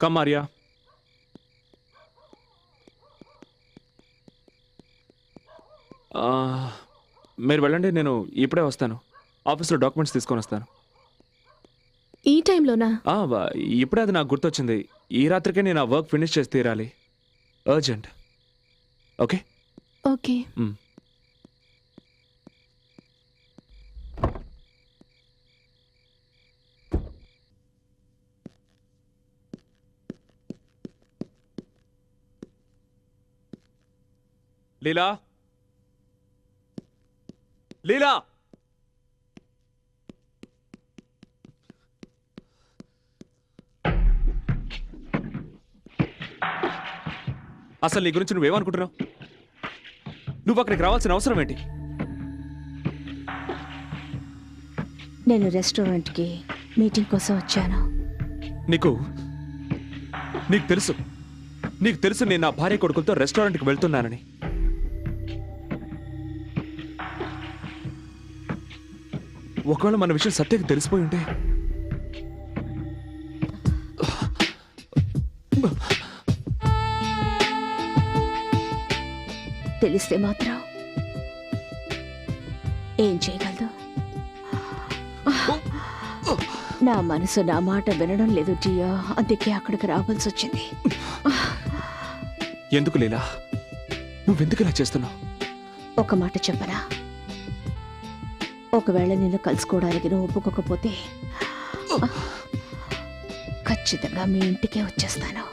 ఆర్యా ఆ, మీరు వెళ్ళండి నేను ఇప్పుడే వస్తాను. ఆఫీస్లో డాక్యుమెంట్స్ తీసుకొని వస్తాను. ఈ టైంలోనా? ఇప్పుడే అది నాకు గుర్తొచ్చింది. ఈ రాత్రికే నేను ఆ వర్క్ ఫినిష్ చేసి తీరాలి. Urgent okay okay Leela? Leela? అసలు నీ గురించి నువ్వేమనుకుంటున్నావు? నువ్వు అక్కడికి రావాల్సిన అవసరం ఏంటి? నేను రెస్టారెంట్కి మీటింగ్ కోసం వచ్చాను. నీకు నీకు తెలుసు. నీకు తెలుసు నేను నా భార్య కొడుకులతో రెస్టారెంట్కి వెళ్తున్నానని. ఒకవేళ మన విషయం సత్యకి తెలిసిపోయి ఉంటే. తెలిస్తే మాత్రం ఏం చేయగలదు? నా మనసు నా మాట వినడం లేదు జియో. అందుకే అక్కడికి రావాల్సి వచ్చింది. ఎందుకు లీలా? నువ్వెందుకు ఇలా చేస్తున్నావు? ఒక మాట చెప్పరా ఒకవేళ నిన్ను కలుసుకోవడానికి నువ్వు ఒప్పుకోకపోతే ఖచ్చితంగా మీ ఇంటికే వచ్చేస్తాను.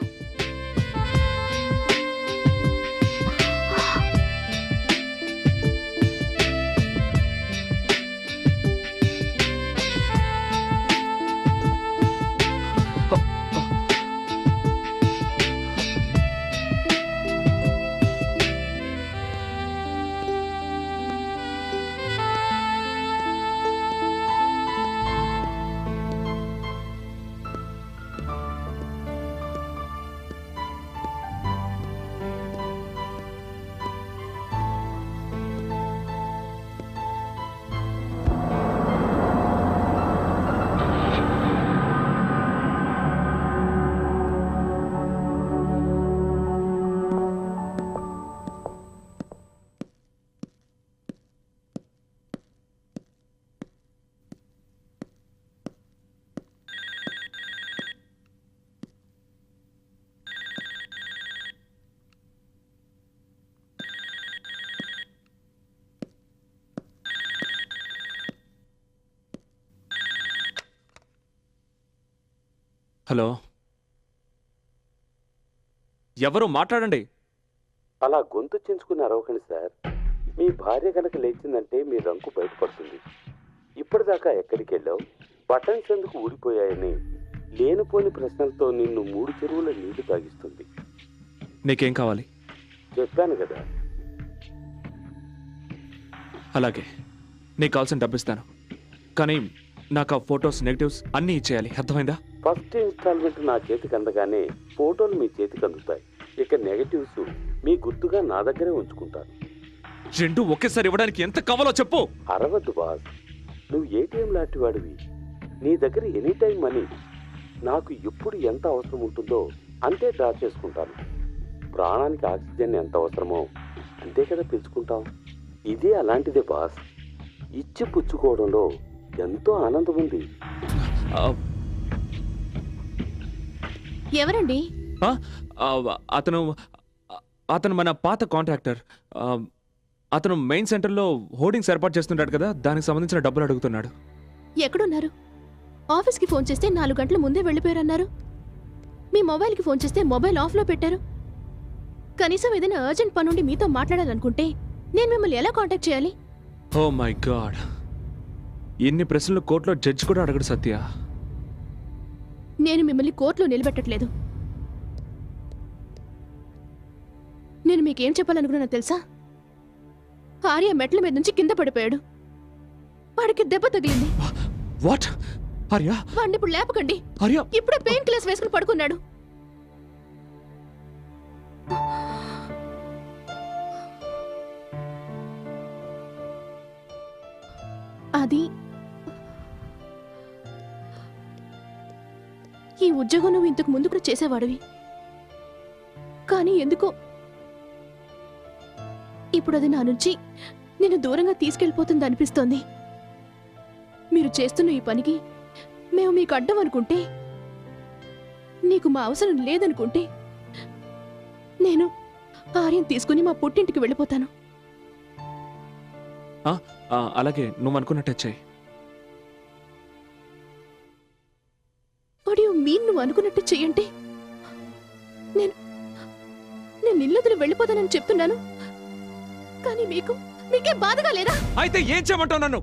హలో. ఎవరు మాట్లాడండి. అలా గొంతు చించుకుని అరవకండి సార్. మీ భార్య కనుక లేచిందంటే మీ రంకు బయటపడుతుంది. ఇప్పటిదాకా ఎక్కడికి వెళ్ళావు బటన్స్ ఎందుకు ఊడిపోయాయని లేనిపోని ప్రశ్నలతో నిన్ను మూడు చెరువుల నీళ్ళు తాగిస్తుంది. నీకేం కావాలి? చెప్పాను కదా. అలాగే. నీకు కావాల్సిన డబ్బు ఇస్తాను. కానీ నాకు ఆ ఫొటోస్ నెగటివ్స్ అన్నీ ఇచ్చేయాలి. అర్థమైందా? ఫస్ట్ ఇన్స్టాల్మెంట్ నా చేతికి అందగానే ఫోటోలు మీ చేతికి అందుతాయి. ఇక నెగటివ్స్ మీ గుర్తుగా నా దగ్గరే ఉంచుకుంటాను. రెండు ఒకేసారి ఇవ్వడానికి ఎంత కావాలో చెప్పు. అరవద్దు బాస్. నువ్వు ఏటీఎం లాంటి వాడివి. నీ దగ్గర ఎనీ టైం మనీ. నాకు ఎప్పుడు ఎంత అవసరం ఉంటుందో అంతే డ్రా చేసుకుంటాను. ప్రాణానికి ఆక్సిజన్ ఎంత అవసరమో అంతే కదా పెంచుకుంటాం ఇదే అలాంటిదే బాస్. ఇచ్చి పుచ్చుకోవడంలో ఎంతో ఆనందం ఉంది ఎవరండి? ఆ, ఆ, అతను అతను మన పాత కాంట్రాక్టర్. ఆ, అతను మెయిన్ సెంటర్లో హోర్డింగ్స్ ఏర్పాటు చేస్తుంటాడు కదా దానికి సంబంధించిన డబ్బులు అడుగుతున్నాడు. ఎక్కడున్నారు? ఆఫీస్కి ఫోన్ చేస్తే నాలుగు గంటల ముందే వెళ్ళిపోయారన్నారు. మీ మొబైల్కి ఫోన్ చేస్తే మొబైల్ ఆఫ్లో పెట్టారు. కనీసం ఏదైనా అర్జెంట్ పనుండి మీతో మాట్లాడాలనుకుంటే నేను మిమ్మల్ని ఎలా కాంటాక్ట్ చేయాలి? Oh my God. ఇన్ని ప్రశ్నలు కోర్టులో జడ్జి కూడా అడగడు సత్య. నేను మిమ్మల్ని కోర్టులో నిలబెట్టట్లేదు. నేను మీకేం చెప్పాలనుకున్నానో తెలుసా? ఆర్య మెట్ల మీద నుంచి కింద పడిపోయాడు. వాడికి దెబ్బ తగిలింది. వాట్ ఆర్యా? వాడిని ఇప్పుడు లేపకండి. ఆర్యా? ఇప్పుడే పెయిన్ కిల్లర్స్ వేసుకుని పడుకున్నాడు. ఈ ఉద్యోగం నువ్వు ఇంతకు ముందు కూడా చేసేవాడివి. కానీ ఎందుకో ఇప్పుడు అది నా నుంచి నేను దూరంగా తీసుకెళ్ళిపోతుంది అనిపిస్తోంది. మీరు చేస్తున్న ఈ పనికి మేము మీకు అడ్డం అనుకుంటే నీకు మా అవసరం లేదనుకుంటే నేను ఆర్యం తీసుకుని మా పుట్టింటికి వెళ్ళిపోతాను. అలాగే నువ్వు అనుకున్నట్టు వచ్చాయి. నువ్వు అనుకున్నట్టు చెయ్యంటే నేను నేను ఇల్లొదిలి వెళ్ళిపోతానని చెప్తున్నాను. కానీ మీకు మీకే బాధగా లేదా? అయితే ఏం చేయమంటావు నన్ను?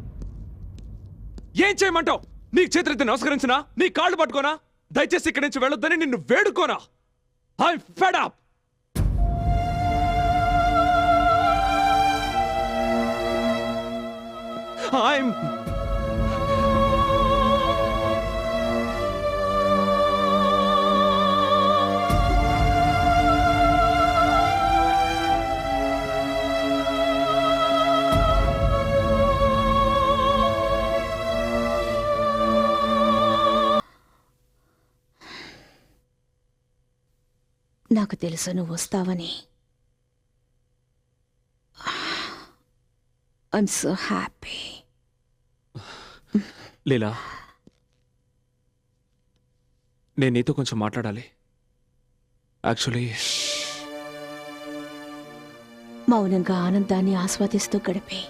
ఏం చేయమంటావు? నీ చేతులెత్తి నమస్కరించినా నీ కాళ్ళు పట్టుకోనా? దయచేసి ఇక్కడి నుంచి వెళ్ళొద్దని నిన్ను వేడుకోనా? ఐ ఫెడ్ అప్ ఐఎమ్ నాకు తెలుసు నువ్వు వస్తావని. ఐఎమ్ సో హ్యాపీ లీలా నేను నీతో కొంచెం మాట్లాడాలి. యాక్చువల్లీ మౌనంగా ఆనందాన్ని ఆస్వాదిస్తూ గడిపే.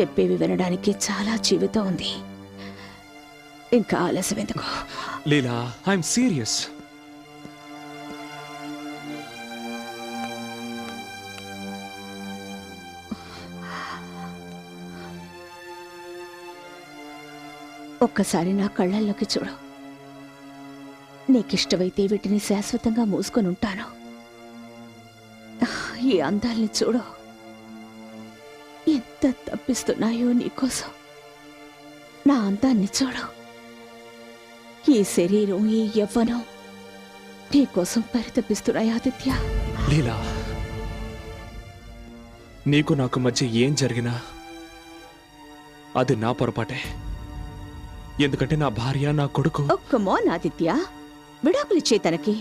చెప్పేవి వినడానికి చాలా జీవితం ఉంది. ఇంకా ఆలస్యం ఎందుకు? లీలా ఐఎమ్ సీరియస్ ఒక్కసారి నా కళ్ళల్లోకి చూడు. నీకిష్టమైతే వీటిని శాశ్వతంగా మూసుకొని ఉంటాను. ఈ అందాల్ని చూడు. ఎంత తప్పిస్తున్నాయో నీకోసం. నా అందాన్ని చూడు. ఈ శరీరం ఈ యవ్వనం నీకోసం పరితపిస్తున్నాయి ఆదిత్య. లీలా నీకు నాకు మధ్య ఏం జరిగినా అది నా పొరపాటే. ఎందుకంటే నా భార్య నా కొడుకు. ఒక్క మోన్ ఆదిత్య విడాకులిచ్చే తనకి.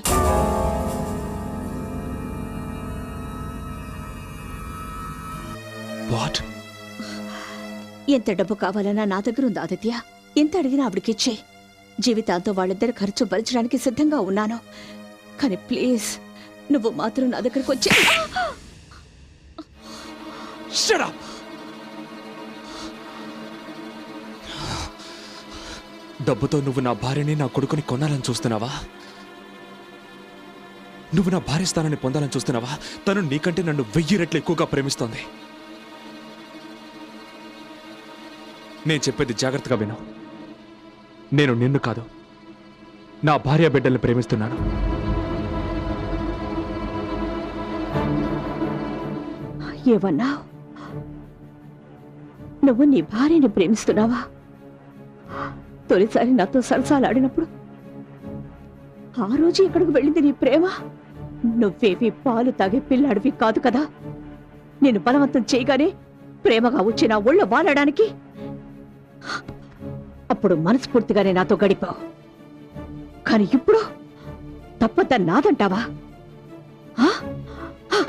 వాట్ ఎంత డబ్బు కావాలన్నా నా దగ్గర ఉంది ఆదిత్య. ఎంత అడిగినా ఆవిడకిచ్చే జీవితాంతో వాళ్ళిద్దరి ఖర్చు భరించడానికి సిద్ధంగా ఉన్నాను. కానీ ప్లీజ్ నువ్వు మాత్రం నా దగ్గరకు వచ్చి. Shut up! డబ్బుతో నువ్వు నా భార్యని నా కొడుకుని కొనాలని చూస్తున్నావా? నువ్వు నా భార్య స్థానాన్ని పొందాలని చూస్తున్నావా? తను నీకంటే నన్ను వెయ్యి రెట్లు ఎక్కువగా ప్రేమిస్తోంది. నేను చెప్పేది జాగ్రత్తగా విను. నేను నిన్ను కాదు నా భార్య బిడ్డల్ని ప్రేమిస్తున్నాను. ఏమన్నా? నువ్వు నీ భార్యని ప్రేమిస్తున్నావా? తొలిసారి నాతో సరసాలాడినప్పుడు ఆ రోజు ఎక్కడికి వెళ్ళింది నీ ప్రేమ నువ్వేవి పాలు తాగే పిల్లాడివి కాదు కదా నేను బలవంతం చేయగానే ప్రేమగా వచ్చి నా ఒళ్ళో వాలడానికి అప్పుడు మనస్ఫూర్తిగానే నాతో గడిపావు కానీ ఇప్పుడు తప్పద నాదంటావా ఆ? ఆ!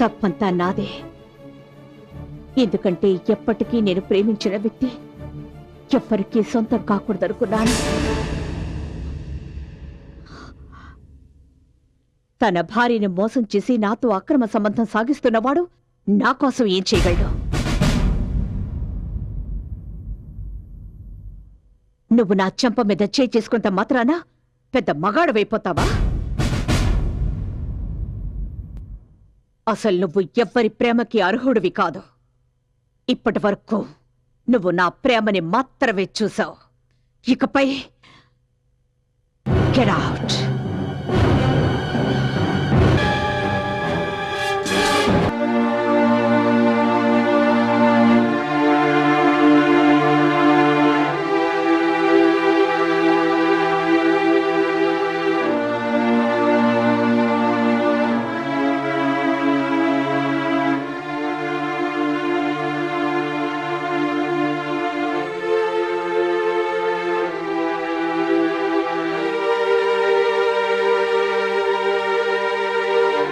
తప్పంతా నాదే ఎందుకంటే ఎప్పటికీ నేను ప్రేమించిన వ్యక్తి ఎవ్వరికీ సొంతం కాకూడదనుకున్నాను తన భార్యని మోసం చేసి నాతో అక్రమ సంబంధం సాగిస్తున్నవాడు నా కోసం ఏం చేయగలడు? నువ్వు నా చెంప మీద చేయి చేసుకుంట మాత్రాన? పెద్ద మగాడవైపోతావా? అసలు నువ్వు ఎవ్వరి ప్రేమకి అర్హుడివి కాదు. ఇప్పటి వరకు నువ్వు నా ప్రేమని మాత్రమే చూసావు. ఇకపై గెట్ అవుట్